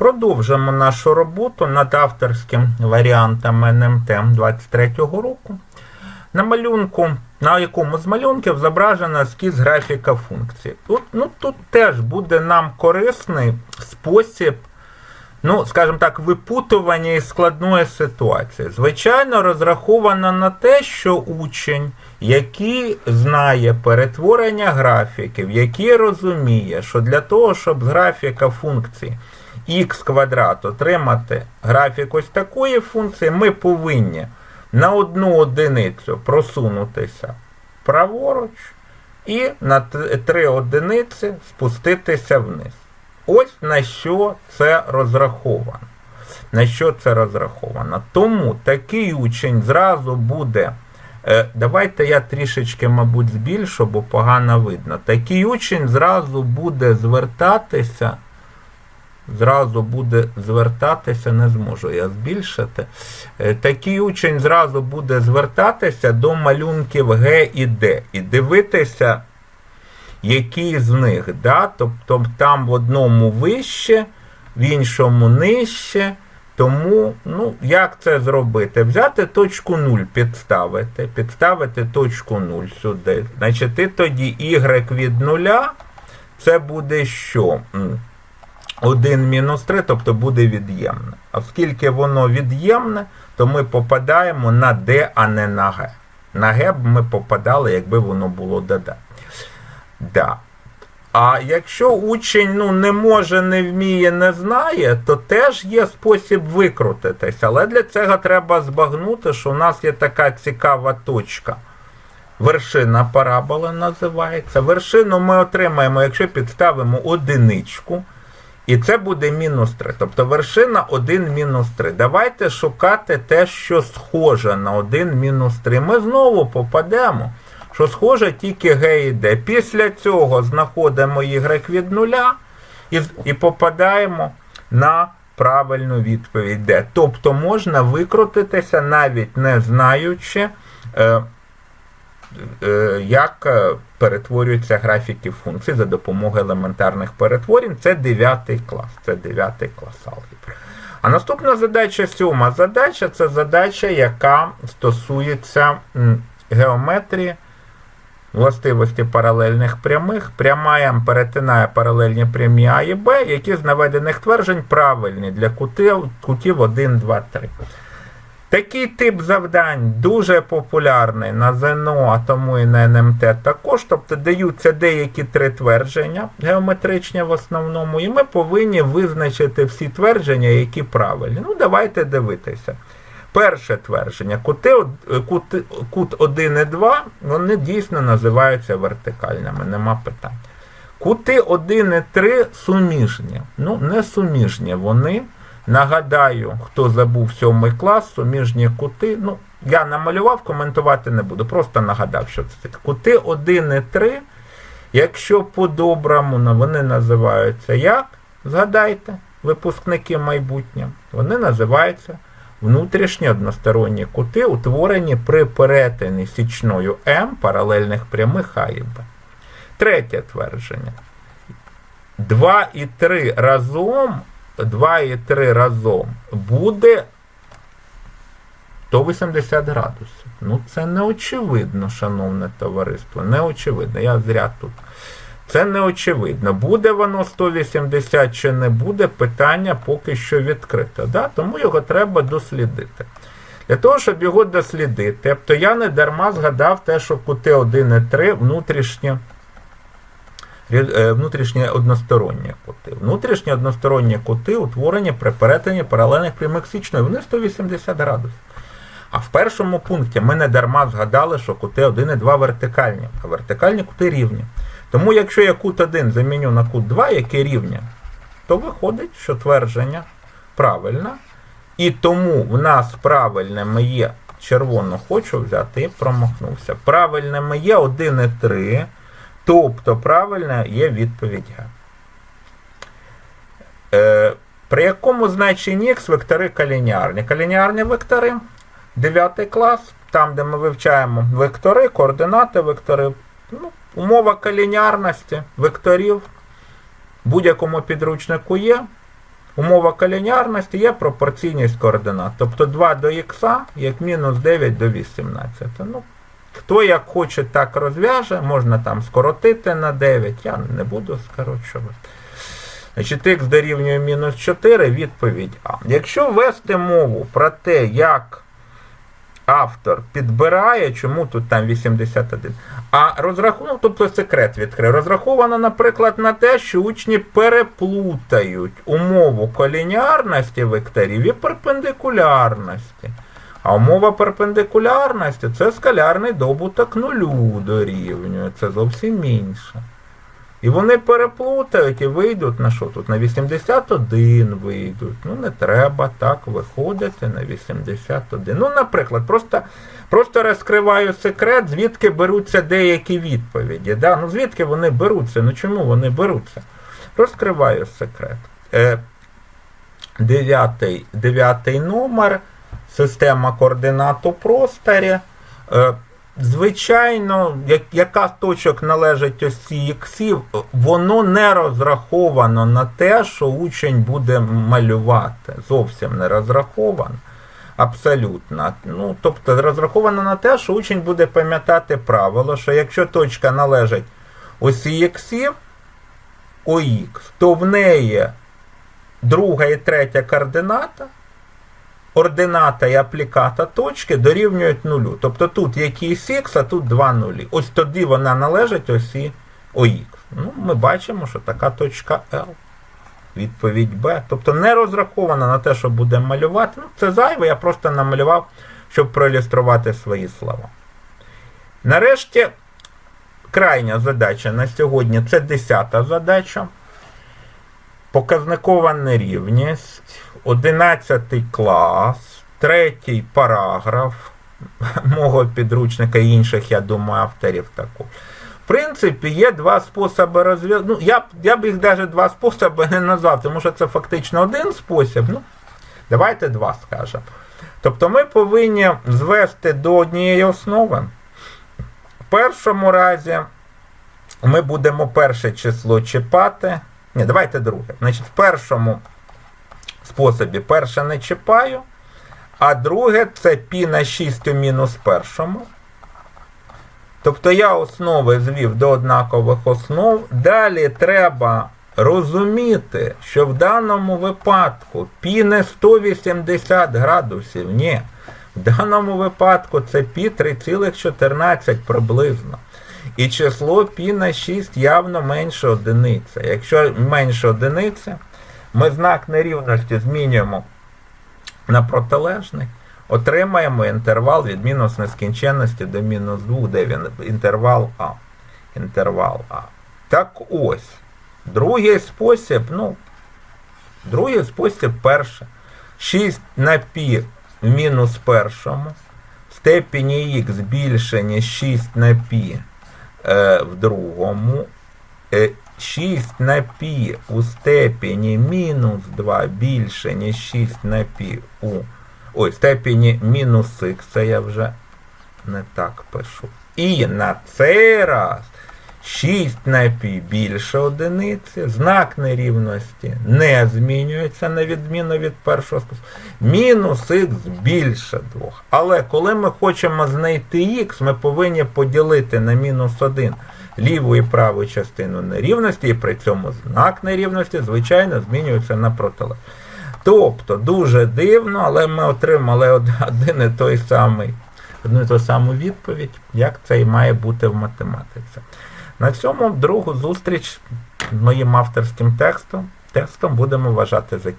Продовжимо нашу роботу над авторським варіантом НМТ 23-го року. На малюнку, на якому з малюнків зображено ескіз графіка функції. Тут, ну, тут теж буде нам корисний спосіб, ну, скажімо так, випутування із складної ситуації. Звичайно, розраховано на те, що учень, який знає перетворення графіків, який розуміє, що для того, щоб графіка функції х квадрат отримати графік ось такої функції, ми повинні на одну одиницю просунутися праворуч і на три одиниці спуститися вниз. Ось на що це розраховано. На що це розраховано? Тому такий учень зразу буде. е, Давайте я трішечки, мабуть, збільшу, бо погано видно. Такий учень зразу буде звертатися зразу буде звертатися, не зможу я збільшити. Е, Такий учень зразу буде звертатися до малюнків Г і Д і дивитися, які з них. Да? Тобто там в одному вище, в іншому нижче. Тому, ну, як це зробити? Взяти точку 0, підставити, підставити точку 0 сюди. Значить, і тоді y від нуля, це буде що? М, 1 мінус 3, тобто буде від'ємне. Оскільки воно від'ємне, то ми попадаємо на D, а не на G. На б ми попадали, якби воно було ДД. Да. А якщо учень ну, не може, не вміє, не знає, то теж є спосіб викрутитися. Але для цього треба збагнути, що у нас є така цікава точка. Вершина параболи називається. Вершину ми отримаємо, якщо підставимо одиничку. І це буде мінус 3. Тобто вершина 1 мінус 3. Давайте шукати те, що схоже на 1 мінус 3. Ми знову попадемо, що схоже тільки Г і Д. Після цього знаходимо y від нуля і, і попадаємо на правильну відповідь Д. Тобто можна викрутитися, навіть не знаючи. Е, як е, перетворюються графіки функцій за допомогою елементарних перетворень. Це 9 клас. Це 9 клас алгебри. А наступна задача, сьома задача це задача, яка стосується геометрії, властивості паралельних прямих. Пряма М перетинає паралельні прямі А і Б, які з наведених тверджень правильні для кутів, кутів 1, 2, 3. Такий тип завдань дуже популярний на ЗНО, а тому і на НМТ також. Тобто даються деякі три твердження, геометричні в основному, і ми повинні визначити всі твердження, які правильні. Ну, давайте дивитися. Перше твердження. Кути, кути, кут 1 і 2, вони дійсно називаються вертикальними, нема питань. Кути 1 і 3 суміжні. Ну, не суміжні вони. Нагадаю, хто забув сьомий клас, суміжні кути. Ну, я намалював, коментувати не буду, просто нагадав, що це таке. Кути 1 і 3, якщо по-доброму ну, вони називаються як? Згадайте, випускники майбутнє, вони називаються внутрішні односторонні кути, утворені при перетині січною М паралельних прямих А і Б. Третє твердження. 2 і 3 разом 2 і 3 разом буде 180 градусів. Ну, це не очевидно, шановне товариство. Не очевидно. Я зря тут. Це не очевидно. Буде воно 180 чи не буде, питання поки що відкрите. Да? Тому його треба дослідити. Для того, щоб його дослідити, то я не дарма згадав те, що кути 1 і 3 внутрішні Е, внутрішні односторонні кути. Внутрішні односторонні кути утворені при перетині паралельних прямих січної. Вони 180 градусів. А в першому пункті ми не дарма згадали, що кути 1 і 2 вертикальні, а вертикальні кути рівні. Тому якщо я кут 1 заміню на кут 2, яке рівня, то виходить, що твердження правильне. І тому в нас правильними є, червоно хочу взяти і промахнувся. Правильними є 1 і 3. Тобто правильна є відповідь Г. Е, при якому значенні Х вектори калініарні? Калініарні вектори 9 клас, там, де ми вивчаємо вектори, координати векторів. Ну, умова калініарності векторів будь-якому підручнику є. умова колініарності є пропорційність координат. Тобто 2 до х як мінус 9 до 18. Ну, хто як хоче, так розв'яже, можна там скоротити на 9, я не буду скорочувати. Значить, х дорівнює мінус 4, відповідь А. Якщо ввести мову про те, як автор підбирає, чому тут там 81, а розрахунок, тобто секрет відкрив, розраховано, наприклад, на те, що учні переплутають умову колініарності векторів і перпендикулярності. А умова перпендикулярності це скалярний добуток нулю дорівнює. Це зовсім інше. І вони переплутають і вийдуть на що тут? На 81 вийдуть. Ну не треба так виходити на 81. Ну, наприклад, просто, просто розкриваю секрет, звідки беруться деякі відповіді. Да? Ну звідки вони беруться? Ну чому вони беруться? Розкриваю секрет. Е, дев'ятий, дев'ятий номер, система координат у просторі. Е, Звичайно, яка з точок належить осі іксів, воно не розраховано на те, що учень буде малювати. Зовсім не розраховано. Абсолютно. Ну, тобто розраховано на те, що учень буде пам'ятати правило, що якщо точка належить осі іксів, ОХ, то в неї друга і третя координата ордината і апліката точки дорівнюють нулю. Тобто тут якийсь х, а тут два нулі. Ось тоді вона належить осі ОХ. Ну, ми бачимо, що така точка L. Відповідь Б. Тобто не розрахована на те, що буде малювати. Ну, це зайве, я просто намалював, щоб проілюструвати свої слова. Нарешті, крайня задача на сьогодні це 10 задача. Показникова нерівність. 11 клас, третій параграф мого підручника і інших, я думаю, авторів також. В принципі, є два способи розв'язку. Ну, я, б- я б їх навіть два способи не назвав, тому що це фактично один спосіб. Ну, давайте два скажемо. Тобто ми повинні звести до однієї основи. В першому разі ми будемо перше число чіпати. Ні, давайте друге. Значить, в першому способі перше не чіпаю, а друге це пі на 6 у мінус першому. Тобто я основи звів до однакових основ. Далі треба розуміти, що в даному випадку пі не 180 градусів, ні. В даному випадку це пі 3,14 приблизно. І число пі на 6 явно менше одиниця. Якщо менше одиниця, ми знак нерівності змінюємо на протилежний, отримаємо інтервал від мінус нескінченності до мінус 2, де він інтервал А. Інтервал А. Так ось. Другий спосіб, ну, другий спосіб перше. 6 на пі в мінус першому. В степені х більше, ніж 6 на пі е, в другому. Е, 6 на пі у степені мінус 2 більше, ніж 6 на пі у ой, степені мінус х, це я вже не так пишу. І на цей раз 6 на пі більше одиниці, знак нерівності не змінюється на відміну від першого способу. Мінус х більше 2. Але коли ми хочемо знайти х, ми повинні поділити на мінус 1 ліву і праву частину нерівності, і при цьому знак нерівності, звичайно, змінюється на протилег. Тобто, дуже дивно, але ми отримали один і той самий, одну і ту саму відповідь, як це і має бути в математиці. На цьому другу зустріч з моїм авторським текстом, текстом будемо вважати за